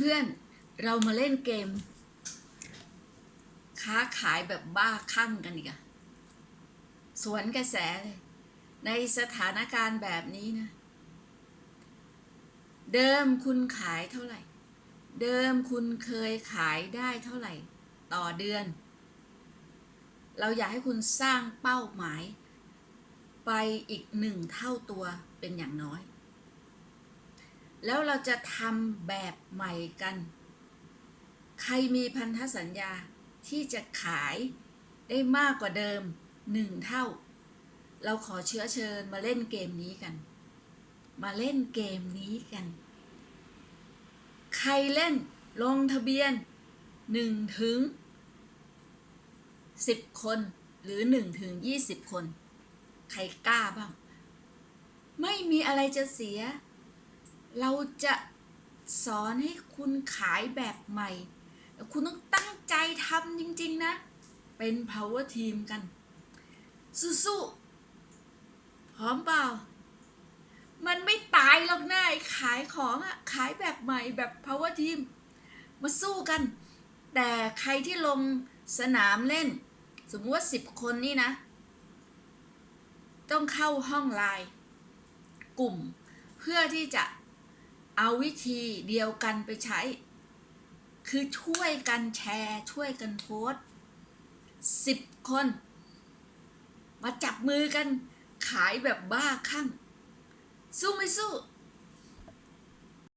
เพื่อนๆ เรามาเล่นเกม ค้าขายแบบบ้าคลั่งกันอีกอะสวนกระแสเลย ในสถานการณ์แบบนี้นะ เดิมคุณขายเท่าไหร่ เดิมคุณเคยขายได้เท่าไหร่ ต่อเดือน เราอยากให้คุณสร้างเป้าหมาย ไปอีกหนึ่งเท่าตัวเป็นอย่างน้อย แล้วเราจะทำแบบใหม่กัน ใครมีพันธสัญญาที่จะขายได้มากกว่าเดิมหนึ่งเท่า เราขอเชื้อเชิญมาเล่นเกมนี้กัน มาเล่นเกมนี้กัน ใครเล่นลงทะเบียนหนึ่งถึงสิบคนหรือหนึ่งถึงยี่สิบคน ใครกล้าบ้าง ไม่มีอะไรจะเสีย เราจะสอนให้คุณขายแบบใหม่ คุณต้องตั้งใจทำจริง ๆ นะ เป็น power team กัน สู้ๆ พร้อมเปล่า มันไม่ตายหรอกนะไอ้ขายของอะขายแบบใหม่แบบ power team มาสู้กัน แต่ใครที่ลงสนามเล่น สมมติว่าสิบคนนี่นะ ต้องเข้าห้องไลน์กลุ่มเพื่อที่จะ เอาวิธีเดียวกันไปใช้ คือช่วยกันแชร์ ช่วยกันโพสสิบคน มาจับมือกันขายแบบบ้าคลั่งสู้ไม่สู้